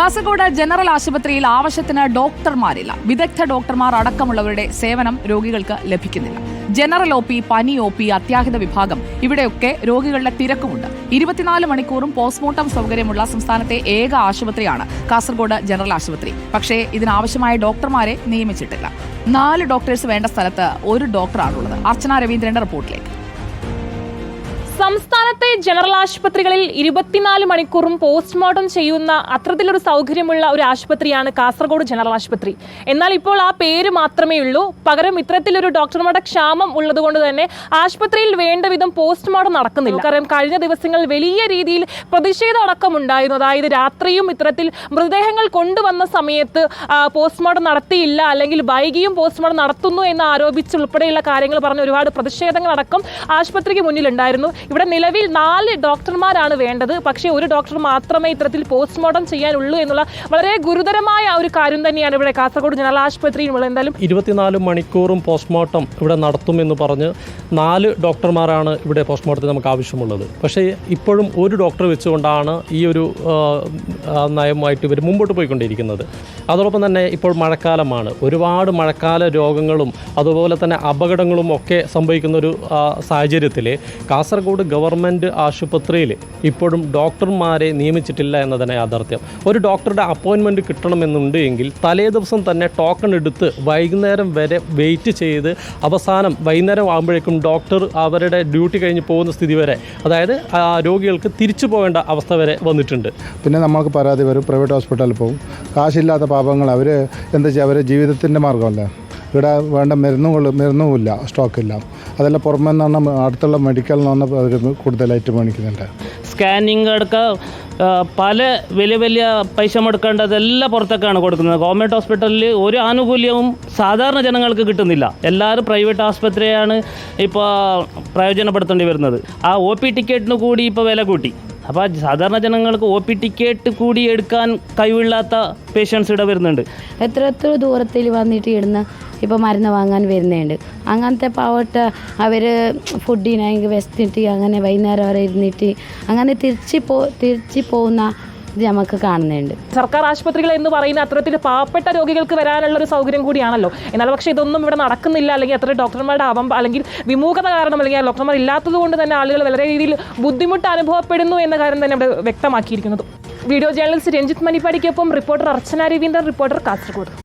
Kasaragod general ആശുപത്രിയിൽ ആവശ്യത്തിന് ഡോക്ടർമാരില്ല. വിദഗ്ധ ഡോക്ടർമാർ അടക്കമുള്ളവരുടെ സേവനം രോഗികൾക്ക് ലഭിക്കുന്നില്ല. ജനറൽ ഒ പി പനി ഒ പി അത്യാഹിത വിഭാഗം ഇവിടെയൊക്കെ രോഗികളുടെ തിരക്കുമുണ്ട്. ഇരുപത്തിനാല് മണിക്കൂറും പോസ്റ്റ്മോർട്ടം സൗകര്യമുള്ള സംസ്ഥാനത്തെ ഏക ആശുപത്രിയാണ് കാസർഗോഡ് ജനറൽ ആശുപത്രി. പക്ഷേ ഇതിനാവശ്യമായ ഡോക്ടർമാരെ നിയമിച്ചിട്ടില്ല. നാല് ഡോക്ടേഴ്സ് വേണ്ട സ്ഥലത്ത് ഒരു ഡോക്ടറാണുള്ളത്. അർച്ചന രവീന്ദ്രന്റെ റിപ്പോർട്ടിലേക്ക്. സംസ്ഥാനത്തെ ജനറൽ ആശുപത്രികളിൽ ഇരുപത്തിനാല് മണിക്കൂറും പോസ്റ്റ്മോർട്ടം ചെയ്യുന്ന അത്തരത്തിലൊരു സൗകര്യമുള്ള ഒരു ആശുപത്രിയാണ് കാസർഗോഡ് ജനറൽ ആശുപത്രി. എന്നാൽ ഇപ്പോൾ ആ പേര് മാത്രമേ ഉള്ളൂ. പകരം ഇത്തരത്തിലൊരു ഡോക്ടർമാരുടെ ക്ഷാമം ഉള്ളതുകൊണ്ട് തന്നെ ആശുപത്രിയിൽ വേണ്ട വിധം പോസ്റ്റ്മോർട്ടം നടക്കുന്നില്ല. കാരണം കഴിഞ്ഞ ദിവസങ്ങൾ വലിയ രീതിയിൽ പ്രതിഷേധം അടക്കം ഉണ്ടായിരുന്നു. അതായത് രാത്രിയും ഇത്തരത്തിൽ മൃതദേഹങ്ങൾ കൊണ്ടുവന്ന സമയത്ത് പോസ്റ്റ്മോർട്ടം നടത്തിയില്ല അല്ലെങ്കിൽ വൈകിയും പോസ്റ്റ്മോർട്ടം നടത്തുന്നു എന്ന് ആരോപിച്ച് ഉൾപ്പെടെയുള്ള കാര്യങ്ങൾ പറഞ്ഞ് ഒരുപാട് പ്രതിഷേധങ്ങളടക്കം ആശുപത്രിക്ക് മുന്നിലുണ്ടായിരുന്നു. ഇവിടെ നിലവിൽ നാല് ഡോക്ടർമാരാണ് വേണ്ടത്. പക്ഷേ ഒരു ഡോക്ടർ മാത്രമേ ഇത്തരത്തിൽ പോസ്റ്റ്മോർട്ടം ചെയ്യാനുള്ളൂ എന്നുള്ള വളരെ ഗുരുതരമായ ഒരു കാര്യം തന്നെയാണ് ഇവിടെ കാസർഗോഡ് ജനറൽ ആശുപത്രിയിലുള്ള എന്തായാലും ഇരുപത്തിനാല് മണിക്കൂറും പോസ്റ്റ്മോർട്ടം ഇവിടെ നടത്തുമെന്ന് പറഞ്ഞ് നാല് ഡോക്ടർമാരാണ് ഇവിടെ പോസ്റ്റ്മോർട്ടത്തിന് നമുക്ക് ആവശ്യമുള്ളത്. പക്ഷേ ഇപ്പോഴും ഒരു ഡോക്ടർ വെച്ചുകൊണ്ടാണ് ഈ ഒരു നയമായിട്ട് ഇവർ മുമ്പോട്ട് പോയിക്കൊണ്ടിരിക്കുന്നത്. അതോടൊപ്പം തന്നെ ഇപ്പോൾ മഴക്കാലമാണ്. ഒരുപാട് മഴക്കാല രോഗങ്ങളും അതുപോലെ തന്നെ അപകടങ്ങളും ഒക്കെ സംഭവിക്കുന്ന ഒരു സാഹചര്യത്തിൽ കാസർഗോഡ് ഗവൺമെന്റ് ആശുപത്രിയിൽ ഇപ്പോഴും ഡോക്ടർമാരെ നിയമിച്ചിട്ടില്ല എന്നതിനെ യാഥാർത്ഥ്യം. ഒരു ഡോക്ടറുടെ അപ്പോയിൻമെന്റ് കിട്ടണമെന്നുണ്ട് എങ്കിൽ തലേ ദിവസം തന്നെ ടോക്കൺ എടുത്ത് വൈകുന്നേരം വരെ വെയിറ്റ് ചെയ്ത് അവസാനം വൈകുന്നേരം ആകുമ്പോഴേക്കും ഡോക്ടർ അവരുടെ ഡ്യൂട്ടി കഴിഞ്ഞ് പോകുന്ന സ്ഥിതി വരെ അതായത് ആ രോഗികൾക്ക് തിരിച്ചു പോകേണ്ട അവസ്ഥ വരെ വന്നിട്ടുണ്ട്. പിന്നെ നമ്മൾക്ക് പരാതി വരും പ്രൈവറ്റ് ഹോസ്പിറ്റലിൽ പോകും. കാശില്ലാത്ത പാപങ്ങൾ അവർ എന്താ വെച്ചാൽ അവരെ ജീവിതത്തിന്റെ മാർഗമല്ലേ? ഇവിടെ വേണ്ട മരുന്നുകൾ മരുന്നുമില്ല സ്റ്റോക്കില്ല അതെല്ലാം പുറമേ നിന്നാണ് അടുത്തുള്ള മെഡിക്കലിൽ നിന്നാണ് അവർ കൂടുതലായിട്ട് മേടിക്കുന്നുണ്ട്. സ്കാനിങ് അടക്കം പല വലിയ വലിയ പൈസ മുടക്കേണ്ടതെല്ലാം പുറത്തൊക്കെയാണ് കൊടുക്കുന്നത്. ഗവൺമെന്റ് ഹോസ്പിറ്റലിൽ ഒരു ആനുകൂല്യവും സാധാരണ ജനങ്ങൾക്ക് കിട്ടുന്നില്ല. എല്ലാവരും പ്രൈവറ്റ് ആസ്പത്രിയാണ് ഇപ്പോൾ പ്രയോജനപ്പെടുത്തേണ്ടി വരുന്നത്. ആ ഒ പി ടിക്കറ്റിന് കൂടി ഇപ്പോൾ വില കൂട്ടി. അപ്പോൾ സാധാരണ ജനങ്ങൾക്ക് ഒ പി ടിക്കറ്റ് കൂടി എടുക്കാൻ കഴിവില്ലാത്ത പേഷ്യൻസ് ഇവിടെ വരുന്നുണ്ട്. എത്ര എത്ര ദൂരത്തിൽ വന്നിട്ട് ഇടുന്ന ഇപ്പോൾ മരുന്ന് വാങ്ങാൻ വരുന്നുണ്ട്. അങ്ങനത്തെ പാവട്ട അവർ ഫുഡിനായി വെച്ചിട്ട് അങ്ങനെ വൈകുന്നേരം വരെ ഇരുന്നിട്ട് അങ്ങനെ തിരിച്ച് പോ തിരിച്ച് പോകുന്ന ഇത് നമുക്ക് കാണുന്നുണ്ട്. സർക്കാർ ആശുപത്രികൾ എന്ന് പറയുന്ന അത്തരത്തിൽ പാവപ്പെട്ട രോഗികൾക്ക് വരാനുള്ള ഒരു സൗകര്യം കൂടിയാണല്ലോ. എന്നാൽ പക്ഷേ ഇതൊന്നും ഇവിടെ നടക്കുന്നില്ല. അല്ലെങ്കിൽ അത്ര ഡോക്ടർമാരുടെ അവം അല്ലെങ്കിൽ വിമുഖത കാരണം അല്ലെങ്കിൽ ഡോക്ടർമാർ ഇല്ലാത്തത് കൊണ്ട് തന്നെ ആളുകൾ വളരെ രീതിയിൽ ബുദ്ധിമുട്ട് അനുഭവപ്പെടുന്നു എന്ന കാര്യം തന്നെ ഇവിടെ വ്യക്തമാക്കിയിരിക്കുന്നത്. വീഡിയോ ജേർണലിസ്റ്റ് രഞ്ജിത്ത് മണിപ്പാടിക്കൊപ്പം റിപ്പോർട്ടർ അർച്ചന രവീന്ദ്രൻ റിപ്പോർട്ടർ കാസർഗോഡ്.